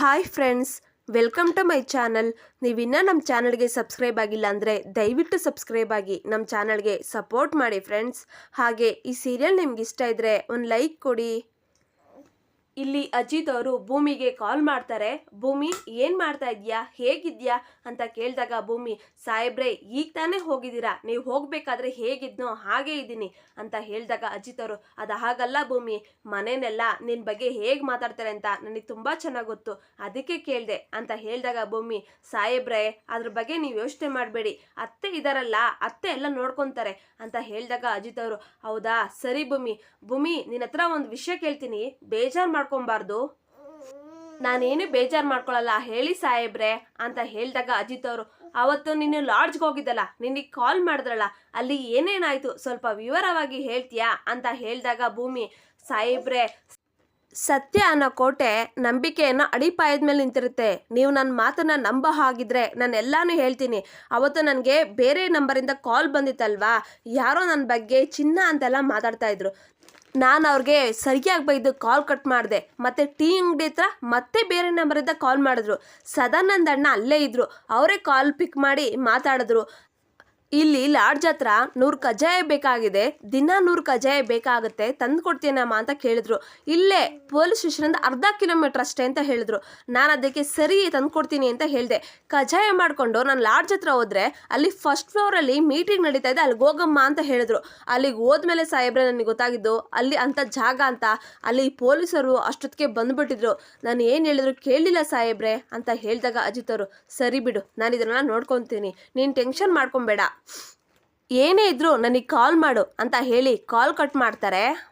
Hi friends, welcome to my channel. ನೀವಿನ್ನೂ ನಮ್ಮ ಚಾನಲ್ಗೆ ಸಬ್ಸ್ಕ್ರೈಬ್ ಆಗಿಲ್ಲ ಅಂದರೆ ದಯವಿಟ್ಟು ಸಬ್ಸ್ಕ್ರೈಬ್ ಆಗಿ ನಮ್ಮ ಚಾನಲ್ಗೆ ಸಪೋರ್ಟ್ ಮಾಡಿ ಫ್ರೆಂಡ್ಸ್. ಹಾಗೆ ಈ ಸೀರಿಯಲ್ ನಿಮ್ಗೆ ಇಷ್ಟ ಇದ್ದರೆ ಒಂದು ಲೈಕ್ ಕೊಡಿ. ಇಲ್ಲಿ ಅಜಿತ್ ಅವರು ಭೂಮಿಗೆ ಕಾಲ್ ಮಾಡ್ತಾರೆ, ಭೂಮಿ, ಏನು ಮಾಡ್ತಾ ಇದೀಯಾ ಹೇಗಿದ್ಯಾ ಅಂತ ಕೇಳಿದಾಗ, ಭೂಮಿ, ಸಾಹೇಬ್ರೆ, ಈಗ ತಾನೇ ಹೋಗಿದ್ದೀರಾ? ನೀವು ಹೋಗಬೇಕಾದ್ರೆ ಹೇಗಿದ್ನೋ ಹಾಗೆ ಇದ್ದೀನಿ ಅಂತ ಹೇಳಿದಾಗ ಅಜಿತ್ ಅವರು, ಅದು ಹಾಗಲ್ಲ ಭೂಮಿ, ಮನೇನೆಲ್ಲ ನಿನ್ನ ಬಗ್ಗೆ ಹೇಗೆ ಮಾತಾಡ್ತಾರೆ ಅಂತ ನನಗೆ ತುಂಬ ಚೆನ್ನಾಗಿ ಗೊತ್ತು, ಅದಕ್ಕೆ ಕೇಳಿದೆ ಅಂತ ಹೇಳಿದಾಗ, ಭೂಮಿ, ಸಾಹೇಬ್ರೆ, ಅದ್ರ ಬಗ್ಗೆ ನೀವು ಯೋಚನೆ ಮಾಡಬೇಡಿ, ಅತ್ತೆ ಇದಾರಲ್ಲ, ಅತ್ತೆ ಎಲ್ಲ ನೋಡ್ಕೊತಾರೆ ಅಂತ ಹೇಳಿದಾಗ ಅಜಿತ್ ಅವರು, ಹೌದಾ? ಸರಿ ಭೂಮಿ ಭೂಮಿ ನಿನ್ನ ಹತ್ರ ಒಂದು ವಿಷಯ ಕೇಳ್ತೀನಿ, ಬೇಜಾರು ಮಾಡ್ಕೊಬಾರ್ದು. ನಾನೇನು ಬೇಜಾರು ಮಾಡ್ಕೊಳಲ್ಲ, ಹೇಳಿ ಸಾಹೇಬ್ರೆ ಅಂತ ಹೇಳಿದಾಗ ಅಜಿತ್ ಅವರು, ಅವತ್ತು ನೀನು ಲಾಡ್ಜ್ಗೆ ಹೋಗಿದ್ದಲ್ಲ, ನಿನಗೆ ಕಾಲ್ ಮಾಡಿದ್ರಲ್ಲ, ಅಲ್ಲಿ ಏನೇನಾಯ್ತು, ಸ್ವಲ್ಪ ವಿವರವಾಗಿ ಹೇಳ್ತೀಯಾ? ಅಂತ ಹೇಳಿದಾಗ ಭೂಮಿ, ಸಾಹೇಬ್ರೆ, ಸತ್ಯ ಅನ್ನೋ ಕೋಟೆ ನಂಬಿಕೆಯನ್ನು ಅಡಿಪಾಯದ ಮೇಲೆ ನಿಂತಿರುತ್ತೆ. ನೀವು ನನ್ನ ಮಾತನ್ನ ನಂಬೋ ಹಾಗಿದ್ರೆ ನಾನು ಎಲ್ಲಾನು ಹೇಳ್ತೀನಿ. ಅವತ್ತು ನನಗೆ ಬೇರೆ ನಂಬರಿಂದ ಕಾಲ್ ಬಂದಿತ್ತಲ್ವಾ? ಯಾರೋ ನನ್ನ ಬಗ್ಗೆ ಚಿನ್ನ ಅಂತೆಲ್ಲ ಮಾತಾಡ್ತಾ ಇದ್ರು. ನಾನು ಅವ್ರಿಗೆ ಸರಿಯಾಗಿ ಬೈದು ಕಾಲ್ ಕಟ್ ಮಾಡಿದೆ. ಮತ್ತು ಟೀ ಅಂಗಡಿ ಹತ್ರ ಮತ್ತೆ ಬೇರೆ ನಂಬರಿಂದ ಕಾಲ್ ಮಾಡಿದ್ರು. ಸದಾನಂದ ಅಣ್ಣ ಅಲ್ಲೇ ಇದ್ರು. ಅವರೇ ಕಾಲ್ ಪಿಕ್ ಮಾಡಿ ಮಾತಾಡಿದ್ರು. ಇಲ್ಲಿ ಲಾಡ್ಜ್ ಹತ್ರ ನೂರು ಕಜ್ಜಾಯ ಬೇಕಾಗಿದೆ. ದಿನ ನೂರು ಕಜ್ಜಾಯ ಬೇಕಾಗುತ್ತೆ. ತಂದು ಕೊಡ್ತೀನಮ್ಮ ಅಂತ ಕೇಳಿದ್ರು. ಇಲ್ಲೇ ಪೊಲೀಸ್ ಸ್ಟೇಷನಿಂದ ಅರ್ಧ ಕಿಲೋಮೀಟರ್ ಅಷ್ಟೇ ಅಂತ ಹೇಳಿದ್ರು. ನಾನು ಅದಕ್ಕೆ ಸರಿ ತಂದು ಕೊಡ್ತೀನಿ ಅಂತ ಹೇಳಿದೆ. ಕಜ್ಜಾಯ ಮಾಡಿಕೊಂಡು ನಾನು ಲಾಡ್ಜ್ ಹತ್ರ ಹೋದ್ರೆ ಅಲ್ಲಿ ಫಸ್ಟ್ ಫ್ಲೋರಲ್ಲಿ ಮೀಟಿಂಗ್ ನಡೀತಾ ಇದೆ. ಅಲ್ಲಿಗೆ ಹೋಗಮ್ಮ ಅಂತ ಹೇಳಿದ್ರು. ಅಲ್ಲಿಗೆ ಹೋದ್ಮೇಲೆ ಸಾಹೇಬ್ರೆ ನನಗೆ ಗೊತ್ತಾಗಿದ್ದು, ಅಲ್ಲಿ ಅಂಥ ಜಾಗ ಅಂತ ಅಲ್ಲಿ ಪೊಲೀಸರು ಅಷ್ಟೊತ್ತಿಗೆ ಬಂದ್ಬಿಟ್ಟಿದ್ರು. ನಾನು ಏನು ಹೇಳಿದ್ರು ಕೇಳಲಿಲ್ಲ ಸಾಹೇಬ್ರೆ ಅಂತ ಹೇಳಿದಾಗ ಅಜಿತ್ ಅವರು, ಸರಿ ಬಿಡು, ನಾನು ಇದನ್ನೆಲ್ಲ ನೋಡ್ಕೊತೀನಿ. ನೀನು ಟೆನ್ಷನ್ ಮಾಡ್ಕೊಬೇಡ. ಏನೇ ಇದ್ರೂ ನನಗೆ ಕಾಲ್ ಮಾಡು ಅಂತ ಹೇಳಿ ಕಾಲ್ ಕಟ್ ಮಾಡ್ತಾರೆ.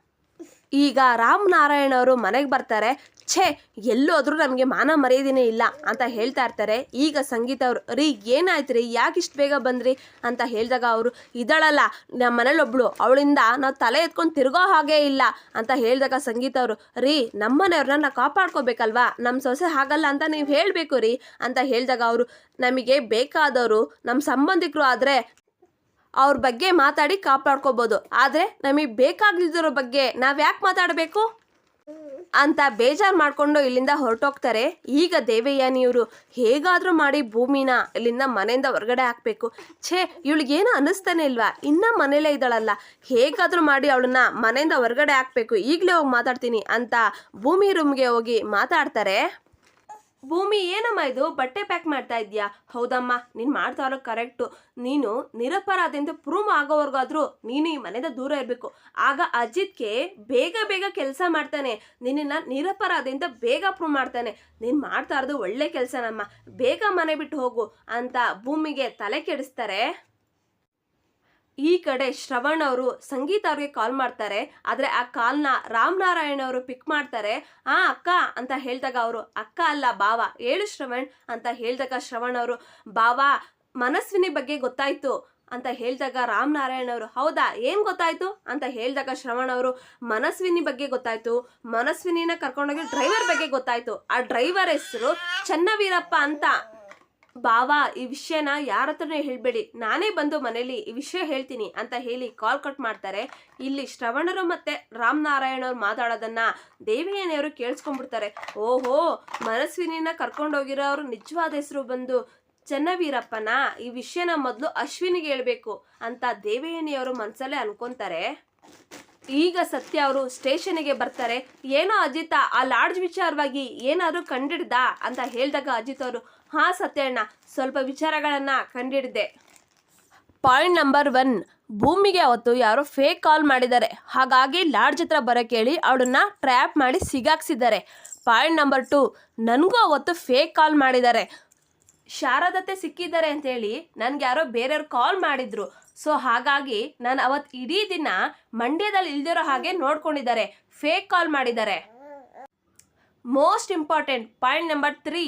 ಈಗ ರಾಮನಾರಾಯಣ ಅವರು ಮನೆಗೆ ಬರ್ತಾರೆ. ಛೇ, ಎಲ್ಲೋದ್ರೂ ನಮಗೆ ಮಾನ ಮರ್ಯಾದಿನೇ ಇಲ್ಲ ಅಂತ ಹೇಳ್ತಾ ಇರ್ತಾರೆ. ಈಗ ಸಂಗೀತ ಅವರು, ರೀ ಏನಾಯ್ತು ರೀ ಯಾಕೆ ಇಷ್ಟು ಬೇಗ ಬಂದ್ರಿ? ಅಂತ ಹೇಳಿದಾಗ ಅವರು ಇದಳಲ್ಲ ನಮ್ಮ ಮನೇಲೊಬ್ಳು ಅವಳಿಂದ ನಾವು ತಲೆ ಎತ್ಕೊಂಡು ತಿರುಗೋ ಹಾಗೇ ಇಲ್ಲ. ಅಂತ ಹೇಳಿದಾಗ ಸಂಗೀತ ಅವರು, ರೀ ನಮ್ಮನೆಯವ್ರನ್ನ ನಾವು ಕಾಪಾಡ್ಕೋಬೇಕಲ್ವಾ? ನಮ್ಮ ಸೊಸೆ ಹಾಗಲ್ಲ ಅಂತ ನೀವು ಹೇಳಬೇಕು ರೀ? ಅಂತ ಹೇಳಿದಾಗ ಅವರು, ನಮಗೆ ಬೇಕಾದವರು ನಮ್ಮ ಸಂಬಂಧಿಕರು ಆದರೆ ಅವ್ರ ಬಗ್ಗೆ ಮಾತಾಡಿ ಕಾಪಾಡ್ಕೋಬೋದು. ಆದರೆ ನಮಗೆ ಬೇಕಾಗದಿರೋ ಬಗ್ಗೆ ನಾವು ಯಾಕೆ ಮಾತಾಡಬೇಕು? ಅಂತ ಬೇಜಾರು ಮಾಡಿಕೊಂಡು ಇಲ್ಲಿಂದ ಹೊರಟೋಗ್ತಾರೆ ಈಗ ದೇವಯ್ಯನಿಯವರು ಹೇಗಾದರೂ ಮಾಡಿ ಭೂಮಿನ ಇಲ್ಲಿಂದ ಮನೆಯಿಂದ ಹೊರಗಡೆ ಹಾಕಬೇಕು. ಛೇ ಇವಳಿಗೇನು ಅನ್ನಿಸ್ತಾನೆ ಇಲ್ವಾ? ಇನ್ನೂ ಮನೇಲೇ ಇದ್ದಾಳಲ್ಲ. ಹೇಗಾದರೂ ಮಾಡಿ ಅವಳನ್ನ ಮನೆಯಿಂದ ಹೊರಗಡೆ ಹಾಕಬೇಕು. ಈಗಲೇ ಹೋಗಿ ಮಾತಾಡ್ತೀನಿ ಅಂತ ಭೂಮಿ ರೂಮ್ಗೆ ಹೋಗಿ ಮಾತಾಡ್ತಾರೆ. ಭೂಮಿ ಏನಮ್ಮ ಇದು? ಬಟ್ಟೆ ಪ್ಯಾಕ್ ಮಾಡ್ತಾ ಇದೀಯಾ ಹೌದಮ್ಮ, ನೀನು ಮಾಡ್ತಾ ಇರೋ ಕರೆಕ್ಟು ನೀನು ನಿರಪರಾಧಿ ಅಂತ ಪ್ರೂವ್ ಆಗೋವರೆಗಾದರೂ ನೀನು ಈ ಮನೆಯಿಂದ ದೂರ ಇರಬೇಕು. ಆಗ ಅಜಿತ್ಗೆ ಬೇಗ ಬೇಗ ಕೆಲಸ ಮಾಡ್ತಾನೆ. ನಿನ್ನನ್ನು ನಿರಪರಾಧಿ ಅಂತ ಬೇಗ ಪ್ರೂವ್ ಮಾಡ್ತಾನೆ. ನೀನು ಮಾಡ್ತಾ ಇರೋದು ಒಳ್ಳೆ ಕೆಲಸನಮ್ಮ. ಬೇಗ ಮನೆ ಬಿಟ್ಟು ಹೋಗು ಅಂತ ಭೂಮಿಗೆ ತಲೆ ಕೆಡಿಸ್ತಾರೆ. ಈ ಕಡೆ ಶ್ರವಣ್ ಅವರು ಸಂಗೀತ ಅವ್ರಿಗೆ ಕಾಲ್ ಮಾಡ್ತಾರೆ. ಆದರೆ ಆ ಕಾಲ್ನ ರಾಮನಾರಾಯಣ ಅವರು ಪಿಕ್ ಮಾಡ್ತಾರೆ. ಆ ಅಕ್ಕ ಅಂತ ಹೇಳಿದಾಗ ಅವರು, ಅಕ್ಕ ಅಲ್ಲ, ಬಾವ, ಹೇಳು ಶ್ರವಣ್ ಅಂತ ಹೇಳಿದಾಗ ಶ್ರವಣ್ ಅವರು, ಬಾವ, ಮನಸ್ವಿನಿ ಬಗ್ಗೆ ಗೊತ್ತಾಯ್ತು ಅಂತ ಹೇಳಿದಾಗ ರಾಮನಾರಾಯಣ ಅವರು, ಹೌದಾ, ಏನು ಗೊತ್ತಾಯ್ತು? ಅಂತ ಹೇಳಿದಾಗ ಶ್ರವಣ್ ಅವರು, ಮನಸ್ವಿನಿ ಬಗ್ಗೆ ಗೊತ್ತಾಯ್ತು. ಮನಸ್ವಿನಿನ ಕರ್ಕೊಂಡೋಗಿ ಡ್ರೈವರ್ ಬಗ್ಗೆ ಗೊತ್ತಾಯ್ತು. ಆ ಡ್ರೈವರ್ ಹೆಸರು ಚನ್ನವೀರಪ್ಪ ಅಂತ. ಬಾವ, ಈ ವಿಷಯನ ಯಾರ ಹತ್ರನೇ ಹೇಳಬೇಡಿ. ನಾನೇ ಬಂದು ಮನೇಲಿ ಈ ವಿಷಯ ಹೇಳ್ತೀನಿ ಅಂತ ಹೇಳಿ ಕಾಲ್ ಕಟ್ ಮಾಡ್ತಾರೆ. ಇಲ್ಲಿ ಶ್ರವಣರು ಮತ್ತೆ ರಾಮನಾರಾಯಣ ಅವ್ರು ಮಾತಾಡೋದನ್ನ ದೇವಿಯನೆಯವರು ಕೇಳಿಸ್ಕೊಂಡ್ಬಿಡ್ತಾರೆ. ಓಹೋ, ಮನಸ್ವಿನಿನ ಅವರು ನಿಜವಾದ ಹೆಸರು ಬಂದು ಚೆನ್ನವೀರಪ್ಪನ? ಈ ವಿಷಯನ ಮೊದಲು ಅಶ್ವಿನಿಗೆ ಹೇಳ್ಬೇಕು ಅಂತ ದೇವಯಾನಿಯವರು ಮನಸ್ಸಲ್ಲೇ ಅನ್ಕೊಂತಾರೆ. ಈಗ ಸತ್ಯ ಅವರು ಸ್ಟೇಷನ್ಗೆ ಬರ್ತಾರೆ. ಏನೋ ಅಜಿತ, ಆ ಲಾಡ್ಜ್ ವಿಚಾರವಾಗಿ ಏನಾದರೂ ಕಂಡಿಡ್ದ? ಅಂತ ಹೇಳಿದಾಗ ಅಜಿತ್ ಅವರು ಹಾ ಸತ್ಯಣ್ಣ, ಸ್ವಲ್ಪ ವಿಚಾರಗಳನ್ನ ಕಂಡಿಡಿದೆ. ಪಾಯಿಂಟ್ ನಂಬರ್ ಒನ್ ಭೂಮಿಗೆ ಅವತ್ತು ಯಾರೋ ಫೇಕ್ ಕಾಲ್ ಮಾಡಿದ್ದಾರೆ. ಹಾಗಾಗಿ ಲಾಡ್ಜ್ ಹತ್ರ ಬರಕ್ಕೆ ಹೇಳಿ ಅವಳನ್ನ ಟ್ರ್ಯಾಪ್ ಮಾಡಿ ಸಿಗಾಕ್ಸಿದ್ದಾರೆ. ಪಾಯಿಂಟ್ ನಂಬರ್ ಟು ನನಗೂ ಅವತ್ತು ಫೇಕ್ ಕಾಲ್ ಮಾಡಿದ್ದಾರೆ. ಶಾರದತ್ತೆ ಸಿಕ್ಕಿದ್ದಾರೆ ಅಂತೇಳಿ ನನಗೆ ಯಾರೋ ಬೇರೆಯವ್ರು ಕಾಲ್ ಮಾಡಿದ್ರು. ಸೊ ಹಾಗಾಗಿ ನಾನು ಅವತ್ತು ಇಡೀ ದಿನ ಮಂಡ್ಯದಲ್ಲಿ ಇಲ್ದಿರೋ ಹಾಗೆ ನೋಡ್ಕೊಂಡಿದ್ದಾರೆ. ಫೇಕ್ ಕಾಲ್ ಮಾಡಿದ್ದಾರೆ. Most important point number three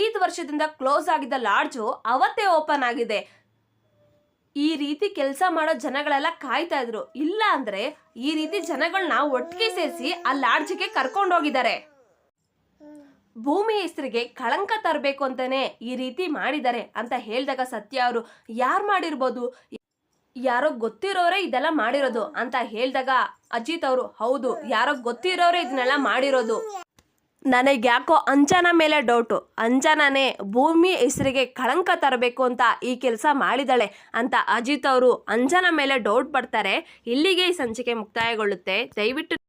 ಐದು ವರ್ಷದಿಂದ ಕ್ಲೋಸ್ ಆಗಿದ್ದ ಲಾಡ್ಜು ಅವತ್ತೇ ಓಪನ್ ಆಗಿದೆ. ಈ ರೀತಿ ಕೆಲಸ ಮಾಡೋ ಜನಗಳೆಲ್ಲ ಕಾಯ್ತಾ ಇದ್ರು. ಇಲ್ಲ ಅಂದ್ರೆ ಈ ರೀತಿ ಜನಗಳನ್ನ ಒಟ್ಟಿಗೆ ಸೇರಿಸಿ ಆ ಲಾಡ್ಜಿಗೆ ಕರ್ಕೊಂಡೋಗಿದ್ದಾರೆ ಭೂಮಿ ಹೆಸರಿಗೆ ಕಳಂಕ ತರಬೇಕು ಅಂತಾನೆ ಈ ರೀತಿ ಮಾಡಿದ್ದಾರೆ ಅಂತ ಹೇಳಿದಾಗ ಸತ್ಯ ಅವರು, ಯಾರು ಮಾಡಿರ್ಬೋದು? ಯಾರೋ ಗೊತ್ತಿರೋರೇ ಇದೆಲ್ಲ ಮಾಡಿರೋದು ಅಂತ ಹೇಳಿದಾಗ ಅಜಿತ್ ಅವರು, ಹೌದು, ಯಾರೋ ಗೊತ್ತಿರೋರೇ ಇದನ್ನೆಲ್ಲ ಮಾಡಿರೋದು ನನಗೆ ಯಾಕೋ ಅಂಜನ ಮೇಲೆ ಡೌಟು. ಅಂಜನನೇ ಭೂಮಿ ಹೆಸರಿಗೆ ಕಳಂಕ ತರಬೇಕು ಅಂತ ಈ ಕೆಲಸ ಮಾಡಿದಾಳೆ ಅಂತ ಅಜಿತ್ ಅವರು ಅಂಜನ ಮೇಲೆ ಡೌಟ್ ಪಡ್ತಾರೆ. ಇಲ್ಲಿಗೆ ಈ ಸಂಚಿಕೆ ಮುಕ್ತಾಯಗೊಳ್ಳುತ್ತೆ. ದಯವಿಟ್ಟು